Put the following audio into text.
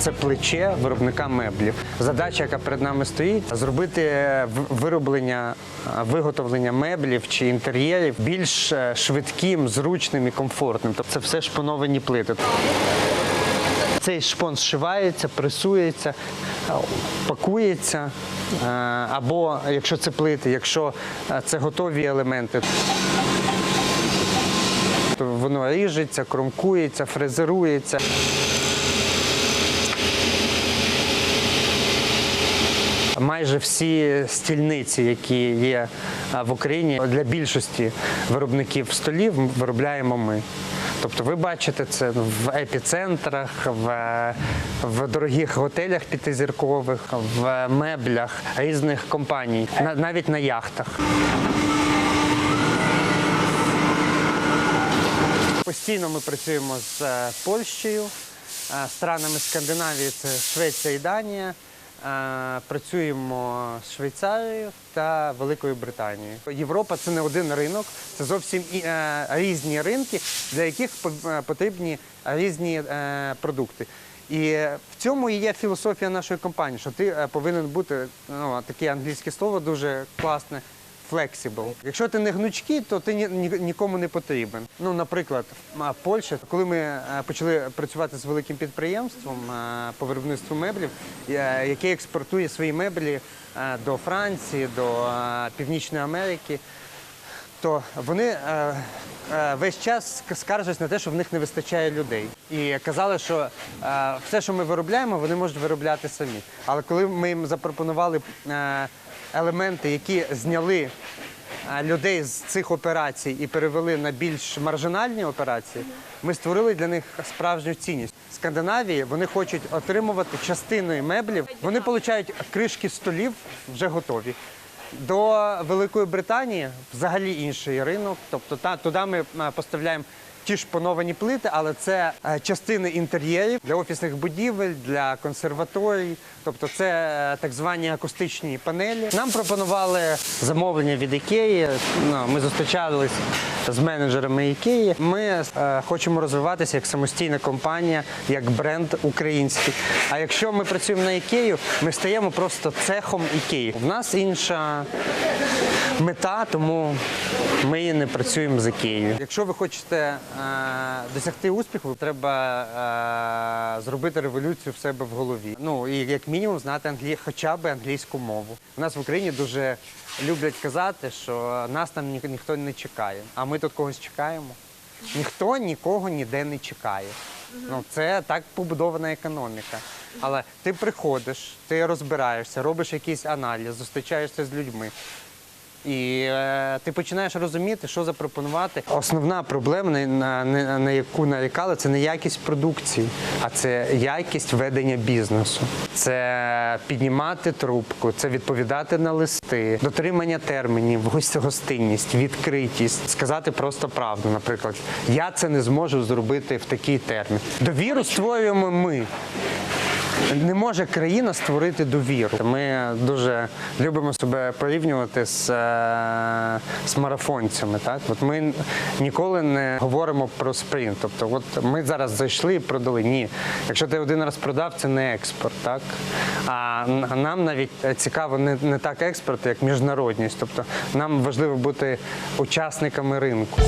це плече виробника меблів. Задача, яка перед нами стоїть, зробити вироблення, е, виготовлення меблів чи інтер'єрів більш е, швидким, зручним і комфортним. Тобто це все шпоновані плити. Цей шпон зшивається, пресується, е, пакується. е, Або якщо це плити, якщо е, це готові елементи, то воно ріжеться, кромкується, фрезерується. Майже всі стільниці, які є в Україні, для більшості виробників столів виробляємо ми. Тобто ви бачите це в епіцентрах, в, в дорогих готелях п'ятизіркових, в меблях різних компаній, на- навіть на яхтах. Постійно ми працюємо з е, Польщею, е, странами Скандинавії це Швеція і Данія. Працюємо з Швейцарією та Великою Британією. Європа це не один ринок, це зовсім е, різні ринки, для яких е, потрібні різні е, продукти. І в цьому і є філософія нашої компанії, що ти повинен бути ну, таке англійське слово дуже класне. Flexible. Якщо ти не гнучкий, то ти ні, ні- нікому не потрібен. Ну, наприклад, Польща, коли ми е, почали працювати з великим підприємством е, по виробництву меблів, яке експортує свої меблі е, до Франції, до Північної Америки, то вони весь час ск- скаржаться на те, що в них не вистачає людей. І казали, що е, все, що ми виробляємо, вони можуть виробляти самі. Але коли ми їм запропонували е, елементи, які зняли е, людей з цих операцій і перевели на більш маржинальні операції, ми створили для них справжню цінність. В Скандинавії вони хочуть отримувати частиною меблів. Вони отримують кришки столів вже готові. До Великої Британії взагалі інший ринок. Тобто та, туди ми поставляємо ті ж поновані плити, але це е, частини інтер'єрів для офісних будівель, для консерваторій. Тобто це е, так звані акустичні панелі. Нам пропонували замовлення від Ікеї. Ну, ми зустрічались з менеджерами Ікеї. Ми е, хочемо розвиватися як самостійна компанія, як бренд український. А якщо ми працюємо на Ікею, ми стаємо просто цехом Ікеї. В нас інша мета, тому ми не працюємо з Ікеєю. Якщо ви хочете е, досягти успіху, треба е, зробити революцію в себе в голові. Ну і як мінімум знати англі... хоча б англійську мову. У нас в Україні дуже люблять казати, що нас там ні... ніхто не чекає. А ми тут когось чекаємо. Ніхто нікого ніде не чекає. Ну, це так побудована економіка. Але ти приходиш, ти розбираєшся, робиш якийсь аналіз, зустрічаєшся з людьми. І е, ти починаєш розуміти, що запропонувати. Основна проблема, на, на, на- яку нарікали, це не якість продукції, а це якість ведення бізнесу. Це піднімати трубку, це відповідати на листи, дотримання термінів, гос- гостинність, відкритість, сказати просто правду. Наприклад, я це не зможу зробити в такий термін. Довіру створюємо ми. Не може країна створити довіру. Ми дуже любимо себе порівнювати з, е, з марафонцями. Так? От ми ніколи не говоримо про спринт. Тобто, от ми зараз зайшли і продали. Ні. Якщо ти один раз продав, це не експорт. Так? А нам навіть цікаво не, не так експорт, як міжнародність. Тобто нам важливо бути учасниками ринку.